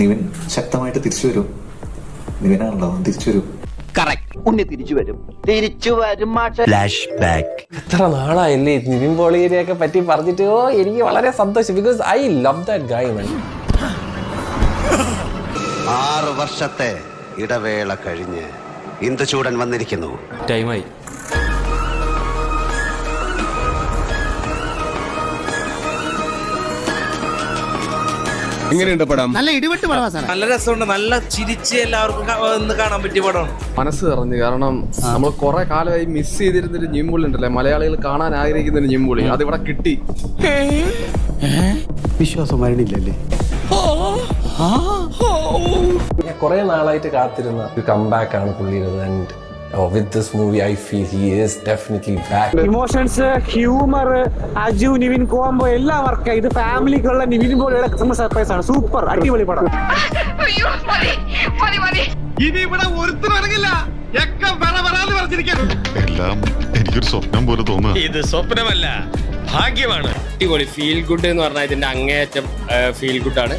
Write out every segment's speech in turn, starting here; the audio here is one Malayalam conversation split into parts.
നിവിൻ ശക്തമായിട്ട് തിരിച്ചു വരും. നിവിനാണല്ലോ തിരിച്ചു വരും. ഉണ്ണി തിരിച്ചു വരും. തിരിച്ചു വരും മാഷ. എത്ര നാളായില്ലേ നിവിൻ പോളിയെ പറ്റി പറഞ്ഞിട്ട്? ഓ എനിക്ക് വളരെ സന്തോഷം. ബിക്കോസ് ഐ ലവ് ദാറ്റ് ഗായ് മൻ ആറ് വർഷത്തെ ഇടവേള കഴിഞ്ഞ് ഇന്ദുചൂടൻ വന്നിരിക്കുന്നു. ടൈമായി എങ്ങനെയുണ്ട് പടം. നല്ല ഇടിവെട്ട് പടം നല്ല രസമുണ്ട്. നല്ല ചിരിച്ച് എല്ലാവർക്കും ക- ഒന്ന് കാണാൻ പറ്റിയ പടമാണ്. മനസ്സ് നിറഞ്ഞു. കാരണം നമ്മൾ കുറെ കാലമായി മിസ് ചെയ്തിരുന്നൊരു ഒരു ജിംപുളി ഉണ്ടല്ലേ മലയാളികൾ കാണാൻ ആഗ്രഹിക്കുന്ന ഒരു ഞിമ്പുളി അതിവിടെ കിട്ടി. വിശ്വാസം ഞാൻ കുറെ നാളായിട്ട് കാത്തിരുന്ന ഒരു കംബാക്ക് ആണ് പുള്ളിയുടെ and with this movie I feel he is definitely back emotions humour Aju Nivin combo എല്ലാം വർക്ക് ഇത് ഫാമിലിക്കുള്ള നിവിൻ പോലെയുള്ള ക്രിസ്മസ് സർപ്രൈസ് ആണ്. സൂപ്പർ അടിപൊളി പടം. അയ്യോ മതി മതി മതി. എല്ലാം എനിക്കൊരു സ്വപ്നം പോലെ തോന്നുന്നു ഇത് സ്വപ്നമല്ല ഭാഗ്യമാണ്. അടിപൊളി ഫീൽ ഗുഡ് എന്ന് പറഞ്ഞാൽ ഇതിന്റെ അങ്ങേയറ്റം ഫീൽ ഗുഡ് ആണ്.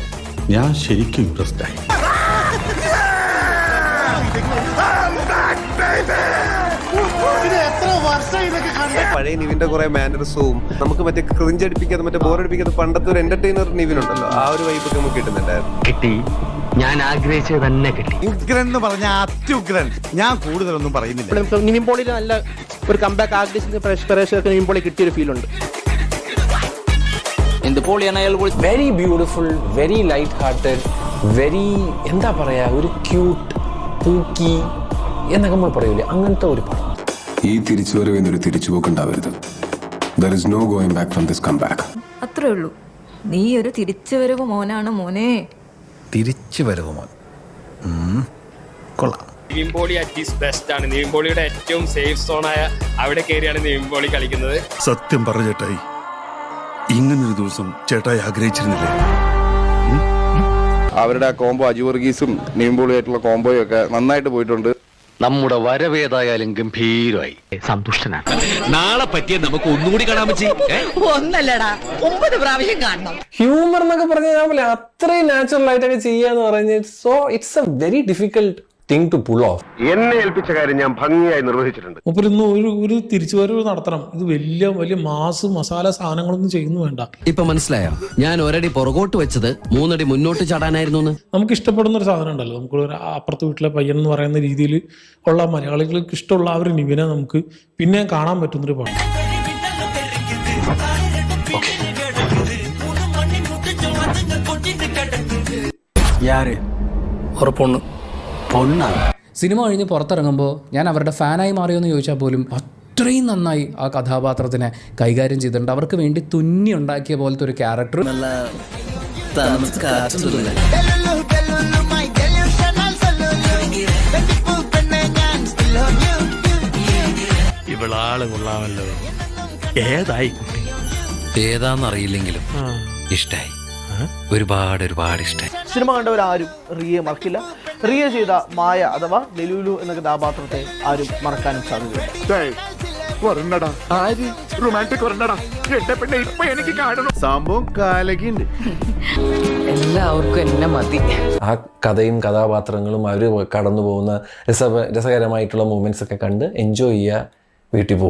ഞാൻ ശരിക്കും ഇൻട്രസ്റ്റ് ആയി. പഴയ നിവിന്റെ കുറെ മാനറിസവും നമുക്ക് മറ്റേ ക്രിഞ്ച് അടിപ്പിക്കാതെ മറ്റേ ബോറടിപ്പിക്കാതെ പണ്ടത്തെ ഒരു എന്റർടൈനർ നിവിൻ ഉണ്ടല്ലോ ആ ഒരു വൈബ് ഒക്കെ നമുക്ക് കിട്ടുന്നുണ്ടായിരുന്നു. കിട്ടി. ഞാൻ ആഗ്രഹിച്ചത് തന്നെ കിട്ടി. ഉഗ്രൻ എന്ന് പറഞ്ഞ അത്യുഗ്രൻ. ഞാൻ കൂടുതലൊന്നും പറയുന്നില്ല. നിവിൻ പോളിന് നല്ല ഒരു കമ്പാക്ക് ഫ്രഷ് പ്രേക്ഷകർക്ക് നിവിൻ പോളി കിട്ടിയൊരു ഫീൽ ഉണ്ട്. എന്ത് പോളിയാണ് അയാൾ very beautiful very light hearted very എന്താ പറയാ ഒരു ക്യൂട്ട് പൂക്കി എന്നൊക്കെ നമ്മൾ പറയൂലേ? അങ്ങനത്തെ ഒരു പടം. ഈ തിരിച്ചുവരവ് എന്നൊരു തിരിച്ചുപോക്ക് ഉണ്ടാവരുത്. There is no going back from this come back അത്രേ ഉള്ളൂ. നീ ഒരു തിരിച്ചുവരവ് മോനാണ് മോനെ. തിരിച്ചു വരവ് മോൻ കൊള്ളാം. നീമ്പോളി at least at is best ആണ്. നീമ്പോളിയുടെ ഏറ്റവും സേഫ് സോണായ അവിടെ കയറിയാണ് നീമ്പോളി കളിക്കുന്നത്. സത്യം പറ ചേട്ടായി. ഇങ്ങനൊരു ദിവസം ചേട്ടായി ആഗ്രഹിച്ചിരുന്നില്ലേ? അവരുടെ ആ കോംബോ അജു വർഗീസും നീമ്പോളിയായിട്ടുള്ള കോംബോയും ഒക്കെ നന്നായിട്ട് പോയിട്ടുണ്ട്. നമ്മുടെ വരവേതായാലും ഗംഭീരമായി. സന്തുഷ്ടനാണ്. നാളെ പറ്റിയ നമുക്ക് ഒന്നുകൂടി കാണാൻ പറ്റി ഒന്നല്ലടാ ഒമ്പത് പ്രാവശ്യം കാണണം. ഹ്യൂമർ എന്നൊക്കെ പറഞ്ഞാൽ അത്രയും നാച്ചുറൽ ആയിട്ടൊക്കെ ചെയ്യാന്ന് പറഞ്ഞ് so it's a very difficult thing to pull off എന്നെ ഏൽപ്പിച്ച കാര്യം ഞാൻ ഭംഗിയായി നിർവഹിച്ചിട്ടുണ്ട്. അപ്പൊ ഇന്ന് ഒരു ഒരു തിരിച്ചുവരവ് നടത്തണം. ഇത് വലിയ വലിയ മാസ് മസാല സാധനങ്ങളൊന്നും ചെയ്യുന്നു വേണ്ട. ഇപ്പൊ മനസ്സിലായോ? ഞാൻ ഒരടി പുറകോട്ട് വെച്ചത് മൂന്നടി മുന്നോട്ട് ചാടാനായിരുന്നു നമുക്ക് ഇഷ്ടപ്പെടുന്ന ഒരു സാധനം ഉണ്ടല്ലോ. നമുക്ക് ഒരു അപ്പുറത്തെ വീട്ടിലെ പയ്യൻ എന്ന് പറയുന്ന രീതിയിൽ ഉള്ള മലയാളികൾക്ക് ഇഷ്ടമുള്ള ആ ഒരു നിവിനെ നമുക്ക് പിന്നെ കാണാൻ പറ്റുന്നൊരു പടം ഉറപ്പൊണ്ണു പൊണ്ണാണ്. സിനിമ കഴിഞ്ഞ് പുറത്തിറങ്ങുമ്പോൾ ഞാൻ അവരുടെ ഫാനായി മാറിയോന്ന് ചോദിച്ചാൽ പോലും അത്രയും നന്നായി ആ കഥാപാത്രത്തിനെ കൈകാര്യം ചെയ്തിട്ടുണ്ട്. അവർക്ക് വേണ്ടി തുന്നി ഉണ്ടാക്കിയ പോലത്തെ ഒരു ക്യാരക്ടർ. ഇവളാൾ കൊള്ളാമല്ലോ. ഏതായി കുട്ടി? ഏതാന്നറിയില്ലെങ്കിലും ഇഷ്ടായി. ഒരുപാട് ഒരുപാട് ഇഷ്ടായി. സിനിമ കണ്ടവരാരും റിയെ മറക്കില്ല. റിയ ചെയ്ത മായ അഥവാ ലെലുലു എന്ന കഥാപാത്രത്തെ ആരും മറക്കാനും സാധ്യതയില്ല. സംഭവം എല്ലാവർക്കും എന്നെ മതി. ആ കഥയും കഥാപാത്രങ്ങളും അവർ കടന്നു പോകുന്ന രസ രസകരമായിട്ടുള്ള മൂമെന്റ്സ് ഒക്കെ കണ്ട് എൻജോയ് ചെയ്യുക വീട്ടിൽ പോകും